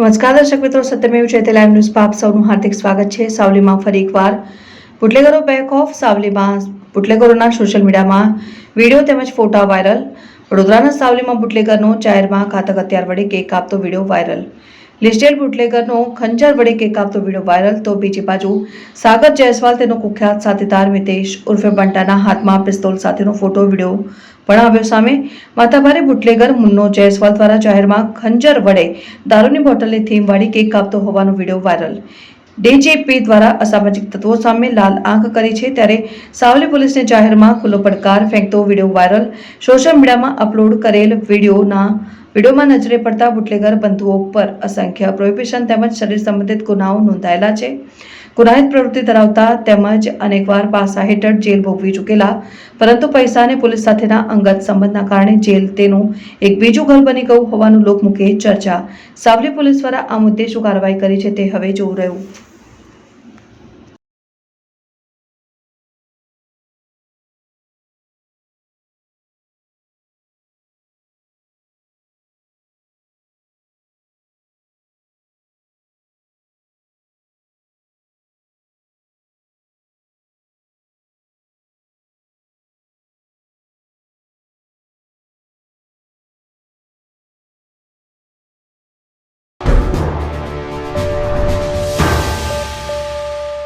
નમસ્કાર, દર્શક મિત્રો. સત્યમેવ જયતે લાઈવ ન્યૂઝમાં આપ સૌનું હાર્દિક સ્વાગત છે. સાવલીમાં ફરી એકવાર બુટલેગરો બેક ઓફ સાવલીમાં બુટલેગરોના સોશિયલ મીડિયામાં વીડિયો તેમજ ફોટા વાયરલ વડોદરાના સાવલીમાં બુટલેગરનો જાહેરમાં ઘાતક હથિયાર વડે કેક કાપતો વીડિયો વાયરલ લિસ્ટેડ બુટલેગરનો ખંજર વડે કેક કાપતો વીડિયો વાયરલ. તો બીજી બાજુ સાગર જયસ્વાલ તેનો કુખ્યાત સાથીદાર મિતેશ ઉર્ફે બંટાના હાથમાં પિસ્તોલ સાથેનો ફોટો વીડિયો પણ આવ્યો સામે. માથાભારે બુટલેગર મુન્નો જયસ્વાલ દ્વારા જાહેરમાં ખંજર વડે દારૂની બોટલની થીમ વાળી કેક કાપતો હોવાનો વીડિયો વાયરલ. ડીજીપી દ્વારા અસામાજિક તત્વો સામે લાલ આંખ કરી છે ત્યારે સાવલી પોલીસને જાહેરમાં ખુલ્લો પડકાર ફેંકતો વીડિયો વાયરલ. સોશિયલ મીડિયામાં અપલોડ કરેલ વિડીયોના વિડીયોમાં નજરે પડતા બુટલેગર બંધુઓ પર અસંખ્ય પ્રોહિબિશન તેમજ શરીર સંબંધિત ગુનાઓ નોંધાયેલા છે. ગુનાહિત પ્રવૃત્તિ ધરાવતા તેમજ અનેકવાર પાસા હેઠળ જેલ ભોગવી ચૂકેલા, પરંતુ પૈસા અને પોલીસ સાથેના અંગત સંબંધના કારણે જેલ તેનું એક બીજું ઘર બની ગયું હોવાનું લોકમુખે ચર્ચા. સાવલી પોલીસ દ્વારા આ મુદ્દે શું કાર્યવાહી કરી છે તે હવે જોવું રહ્યું.